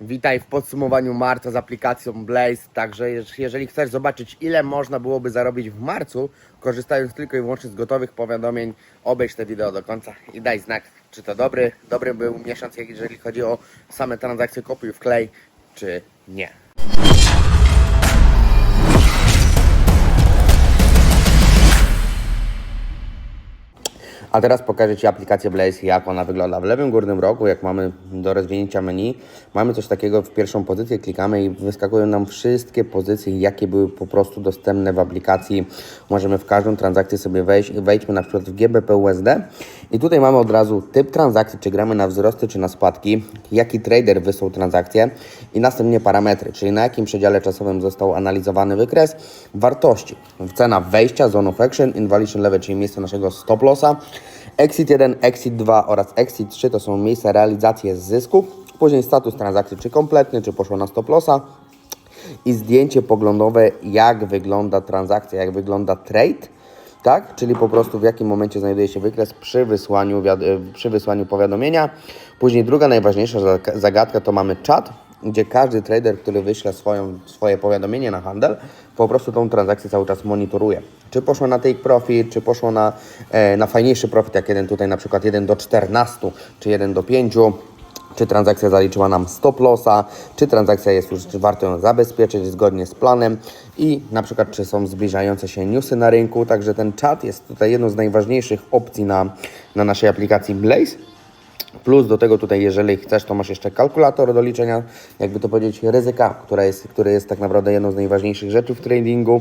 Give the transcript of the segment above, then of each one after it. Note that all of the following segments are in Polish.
Witaj w podsumowaniu marca z aplikacją Blaze. Także jeż- jeżeli chcesz zobaczyć, ile można byłoby zarobić w marcu, korzystając tylko i wyłącznie z gotowych powiadomień, obejrz te wideo do końca i daj znak, czy to dobry, dobry był miesiąc, jeżeli chodzi o same transakcje kopiuj w klej, czy nie. A teraz pokażę Ci aplikację Blaze, jak ona wygląda. W lewym górnym rogu, jak mamy do rozwinięcia menu, mamy coś takiego w pierwszą pozycję, klikamy i wyskakują nam wszystkie pozycje, jakie były po prostu dostępne w aplikacji. Możemy w każdą transakcję sobie wejść. Wejdźmy na przykład w GBP USD i tutaj mamy od razu typ transakcji, czy gramy na wzrosty, czy na spadki, jaki trader wysłał transakcję i następnie parametry, czyli na jakim przedziale czasowym został analizowany wykres, wartości, cena wejścia, zone of action, invalidation level, czyli miejsce naszego stop lossa, Exit 1, Exit 2 oraz Exit 3 to są miejsca realizacji zysków. Później status transakcji, czy kompletny, czy poszło na stop lossa. I zdjęcie poglądowe, jak wygląda transakcja, jak wygląda trade. Tak? Czyli po prostu w jakim momencie znajduje się wykres przy wysłaniu, przy wysłaniu powiadomienia. Później druga najważniejsza zag- zagadka to mamy czat, gdzie każdy trader, który wyśle swoją, swoje powiadomienie na handel, po prostu tą transakcję cały czas monitoruje. Czy poszło na take profit, czy poszło na, e, na fajniejszy profit, jak jeden tutaj na przykład 1 do 14, czy 1 do 5, czy transakcja zaliczyła nam stop lossa, czy transakcja jest już, czy warto ją zabezpieczyć zgodnie z planem i na przykład czy są zbliżające się newsy na rynku, także ten czat jest tutaj jedną z najważniejszych opcji na, na naszej aplikacji Blaze. Plus do tego tutaj, jeżeli chcesz, to masz jeszcze kalkulator do liczenia, jakby to powiedzieć, ryzyka, która jest, który jest tak naprawdę jedną z najważniejszych rzeczy w tradingu.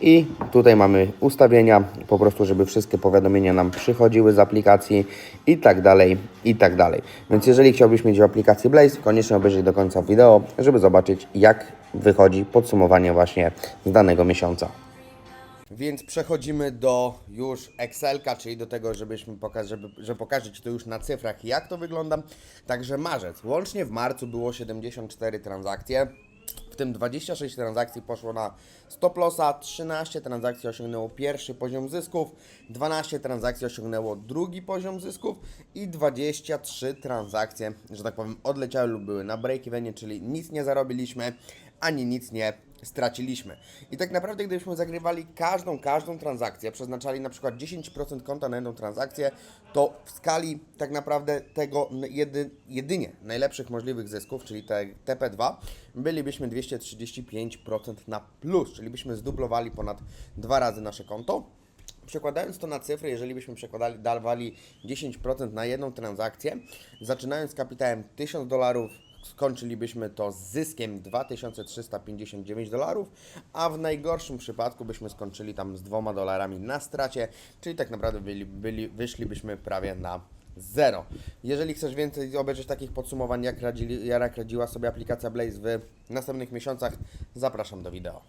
I tutaj mamy ustawienia, po prostu, żeby wszystkie powiadomienia nam przychodziły z aplikacji i tak dalej, i tak dalej. Więc jeżeli chciałbyś mieć w aplikacji Blaze, koniecznie obejrzyj do końca wideo, żeby zobaczyć, jak wychodzi podsumowanie właśnie z danego miesiąca. Więc przechodzimy do już Excelka, czyli do tego, żebyśmy pokazać, żeby, że pokażę Ci to już na cyfrach, jak to wygląda. Także marzec. Łącznie w marcu było 74 transakcje. W tym 26 transakcji poszło na stop lossa, 13 transakcji osiągnęło pierwszy poziom zysków, 12 transakcji osiągnęło drugi poziom zysków i 23 transakcje, że tak powiem, odleciały lub były na break-evenie, czyli nic nie zarobiliśmy, ani nic nie straciliśmy. I tak naprawdę, gdybyśmy zagrywali każdą, każdą transakcję, przeznaczali na przykład 10% konta na jedną transakcję, to w skali tak naprawdę tego jedy, jedynie najlepszych możliwych zysków, czyli te TP2, bylibyśmy 235% na plus, czyli byśmy zdublowali ponad dwa razy nasze konto. Przekładając to na cyfry, jeżeli byśmy przekładali, dawali 10% na jedną transakcję, zaczynając z kapitałem 1000 dolarów, skończylibyśmy to z zyskiem 2359 dolarów, a w najgorszym przypadku byśmy skończyli tam z dwoma dolarami na stracie, czyli tak naprawdę byli, byli, wyszlibyśmy prawie na zero. Jeżeli chcesz więcej obejrzeć takich podsumowań, jak, radzili, jak radziła sobie aplikacja Blaze w następnych miesiącach, zapraszam do wideo.